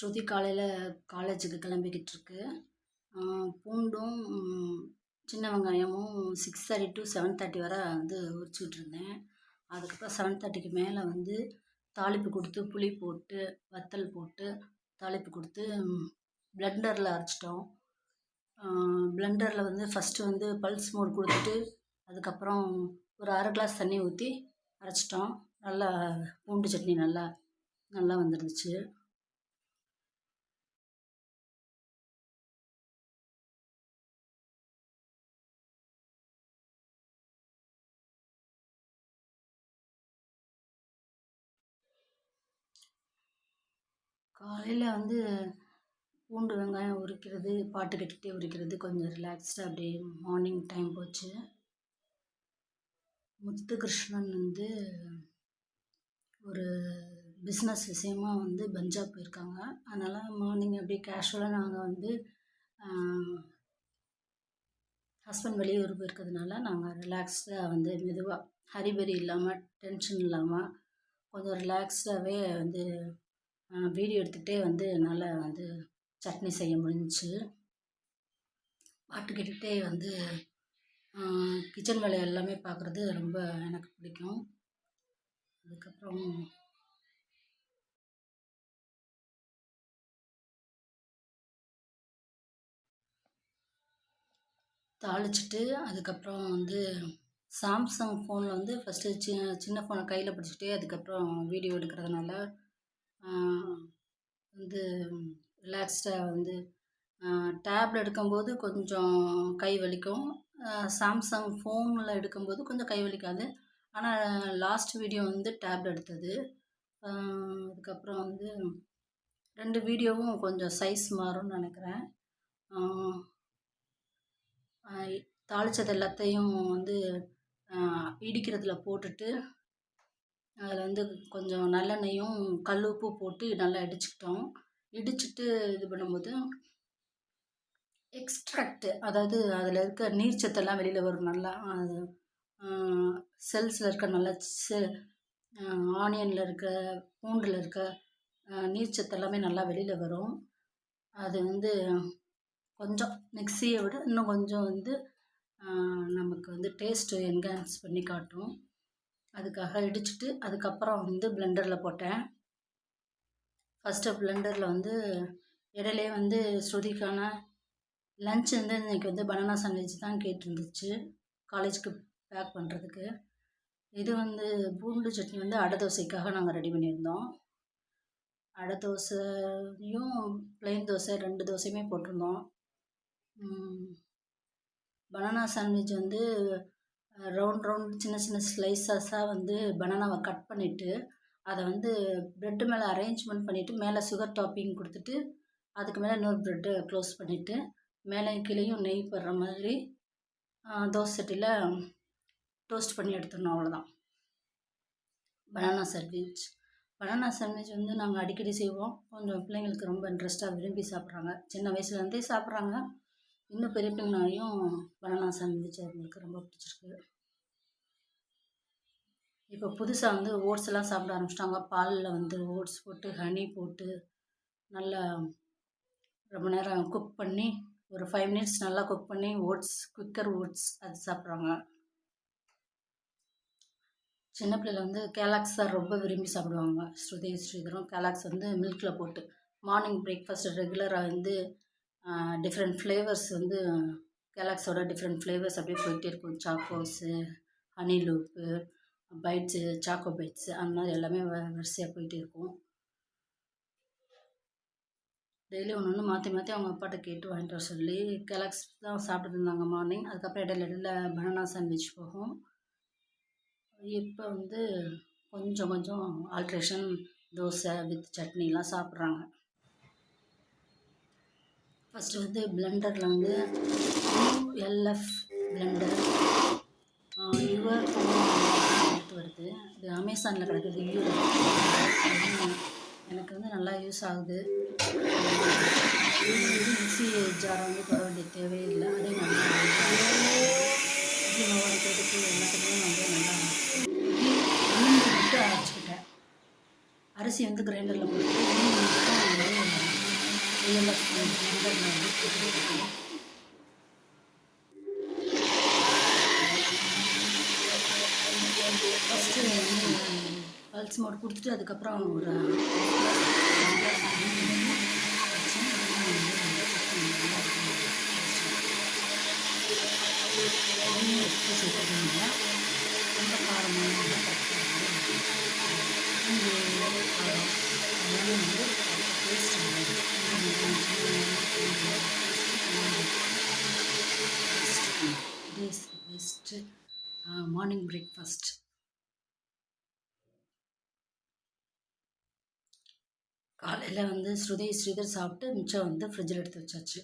ஸ்ருதி காலையில் காலேஜுக்கு கிளம்பிக்கிட்டு இருக்கு பூண்டும் சின்ன வெங்காயமும் six thirty to seven thirty வரை வந்து உரிச்சிக்கிட்டு இருந்தேன் அதுக்கப்புறம் செவன் தேர்ட்டிக்கு மேலே வந்து தாளிப்பு கொடுத்து புளி போட்டு வத்தல் போட்டு தாளிப்பு கொடுத்து பிளெண்டரில் அரைச்சிட்டோம். பிளெண்டரில் வந்து ஃபஸ்ட்டு வந்து பல்ஸ் மோட் கொடுத்துட்டு அதுக்கப்புறம் ஒரு அரை கிளாஸ் தண்ணி ஊற்றி அரைச்சிட்டோம். நல்லா பூண்டு சட்னி நல்லா நல்லா வந்துருந்துச்சு. காலையில் வந்து பூண்டு வெங்காயம் உரிக்கிறது பாட்டு கேட்டுகிட்டே உரிக்கிறது கொஞ்சம் ரிலாக்ஸ்டாக அப்படியே மார்னிங் டைம் போச்சு. முத்துகிருஷ்ணன் வந்து ஒரு பிஸ்னஸ் விஷயமா வந்து பஞ்சாப் போயிருக்காங்க. அதனால் மார்னிங் அப்படியே கேஷுவலாக நாங்கள் வந்து ஹஸ்பண்ட் வெளியூர் போயிருக்கிறதுனால நாங்கள் ரிலாக்ஸ்டாக வந்து மெதுவாக ஹரிபரி இல்லாமல் டென்ஷன் இல்லாமல் கொஞ்சம் ரிலாக்ஸ்டாகவே வந்து வீடியோ எடுத்துகிட்டே வந்து என்னால் வந்து சட்னி செய்ய முடிஞ்சிச்சு. பாட்டு கேட்டுகிட்டே வந்து கிச்சன் வேலை எல்லாமே பார்க்குறது ரொம்ப எனக்கு பிடிக்கும். அதுக்கப்புறம் தாளிச்சிட்டு அதுக்கப்புறம் வந்து சாம்சங் ஃபோனில் வந்து ஃபஸ்ட்டு சி சின்ன ஃபோனை கையில் பிடிச்சிட்டு அதுக்கப்புறம் வீடியோ எடுக்கிறதுனால வந்து ரிலாக்ஸ்டாக வந்து டேப்ல எடுக்கும்போது கொஞ்சம் கை வலிக்கும். சாம்சங் ஃபோனில் எடுக்கும்போது கொஞ்சம் கை வலிக்காது. ஆனால் லாஸ்ட் வீடியோ வந்து டேப்பில் எடுத்தது. அதுக்கப்புறம் வந்து ரெண்டு வீடியோவும் கொஞ்சம் சைஸ் மாறும்னு நினைக்கிறேன். தாளித்தது எல்லாத்தையும் வந்து இடிக்கிறதுல போட்டுட்டு அதில் வந்து கொஞ்சம் நல்லெண்ணெயும் கல் உப்பு போட்டு நல்லா இடிச்சுக்கிட்டோம். இடிச்சுட்டு இது பண்ணும்போது எக்ஸ்ட்ராக்டு அதாவது அதில் இருக்க நீர் சத்தெல்லாம் வெளியில் வரும் நல்லா. அது செல்ஸில் இருக்க நல்ல செ ஆனியனில் இருக்க பூண்டில் இருக்க நீர்ச்சத்து எல்லாமே நல்லா வெளியில் வரும். அது வந்து கொஞ்சம் மிக்சியை விட இன்னும் கொஞ்சம் வந்து நமக்கு வந்து டேஸ்ட்டு என்ஹான்ஸ் பண்ணி காட்டும். அதுக்காக இடிச்சிட்டு அதுக்கப்புறம் வந்து பிளெண்டரில் போட்டேன். ஃபஸ்ட்டு பிளெண்டரில் வந்து இடையிலே வந்து ஸ்ருதிக்கான லன்ச் வந்து இன்றைக்கி வந்து பனானா சாண்ட்விச் தான் கேட்டிருந்துச்சு. காலேஜுக்கு பேக் பண்ணுறதுக்கு இது வந்து பூண்டு சட்னி வந்து அடை தோசைக்காக நாங்கள் ரெடி பண்ணியிருந்தோம். அடை தோசையும் ப்ளைன் தோசை ரெண்டு தோசையுமே போட்டிருந்தோம். பனானா சாண்ட்விச் வந்து ரவுண்ட் ரவுண்ட் சின்ன சின்ன ஸ்லைசஸாக வந்து பனானாவை கட் பண்ணிவிட்டு அதை வந்து ப்ரெட்டு மேலே அரேஞ்ச்மெண்ட் பண்ணிவிட்டு மேலே சுகர் டாப்பிங் கொடுத்துட்டு அதுக்கு மேலே இன்னொரு ப்ரெட்டு க்ளோஸ் பண்ணிவிட்டு மேலே கீழேயும் நெய் படுற மாதிரி தோசை சட்டியில் டோஸ்ட் பண்ணி எடுத்துடணும் அவ்வளோதான் பனானா சாண்ட்விச் பனானா சாண்ட்விச் வந்து நாங்கள் அடிக்கடி செய்வோம். கொஞ்சம் பிள்ளைங்களுக்கு ரொம்ப இன்ட்ரெஸ்ட்டாக விரும்பி சாப்பிட்றாங்க. சின்ன வயசுலேருந்தே சாப்பிட்றாங்க. இன்னும் பெரிய பிள்ளைங்களாலையும் பனானா சாண்ட்விச் அவங்களுக்கு ரொம்ப பிடிச்சிருக்கு. இப்போ புதுசாக வந்து ஓட்ஸ் எல்லாம் சாப்பிட ஆரம்பிச்சிட்டாங்க. பாலில் வந்து ஓட்ஸ் போட்டு ஹனி போட்டு நல்லா ரொம்ப நேரம் குக் பண்ணி ஒரு ஃபைவ் மினிட்ஸ் நல்லா குக் பண்ணி ஓட்ஸ் குக்கர் ஓட்ஸ் அது சாப்பிட்றாங்க. சின்ன பிள்ளைல வந்து கேலாக்ஸ் தான் ரொம்ப விரும்பி சாப்பிடுவாங்க. ஸ்ருதி ஸ்ரீதரும் கேலாக்ஸ் வந்து மில்கில் போட்டு மார்னிங் பிரேக்ஃபாஸ்ட் ரெகுலராக வந்து டிஃப்ரெண்ட் ஃப்ளேவர்ஸ் வந்து கேலாக்ஸோட டிஃப்ரெண்ட் ஃப்ளேவர்ஸ் அப்படியே போயிட்டே இருக்கும். Chocos honey loop bites choco bites அந்த மாதிரி எல்லாமே வ வரிசையாக போயிட்டே இருக்கும். டெய்லி ஒன்று ஒன்று மாற்றி மாற்றி அவங்க அப்பாட்ட கேட்டு வாங்கிட்டு வர சொல்லி கெலாக்ஸ் தான் சாப்பிட்டுட்டு இருந்தாங்க மார்னிங் அதுக்கப்புறம் இடையில இடையில பனானா சாண்ட்விச் போகும். இப்போ வந்து கொஞ்சம் கொஞ்சம் ஆல்ட்ரேஷன் தோசை வித் சட்னிலாம் சாப்பிட்றாங்க. ஃபஸ்ட்டு வந்து பிளெண்டரில் வந்து எல்எஃப் பிளெண்டர் யுவர் எடுத்து வருது இது அமேசானில் கிடக்குது ரிவ்யூ எனக்கு வந்து நல்லா யூஸ் ஆகுது மிக்சி ஜாரை வந்து போட வேண்டிய தேவையில்லை அதே நல்லா இட்லி மாவு அரைக்கிறதுக்கு எல்லாத்துக்குமே வந்து நல்லா இட்லி உளுந்து விட்டு அரைச்சிக்கிட்டேன் அரிசி வந்து கிரைண்டரில் போட்டு மீன் மட்டும் வந்து கிரைண்டரில் வந்து போட்டு ஃபஸ்ட்டு வந்து பல்ஸ் மோட் கொடுத்துட்டு அதுக்கப்புறம் ஒரு உப்பு சேர்த்துக்கோங்க ரொம்ப காரமான டேஸ் பெஸ்ட்டு மார்னிங் பிரேக்ஃபாஸ்ட் காலையில் வந்து ஸ்ருதி ஸ்ரீதர் சாப்பிட்டு மிச்சம் வந்து ஃப்ரிட்ஜில் எடுத்து வச்சாச்சு.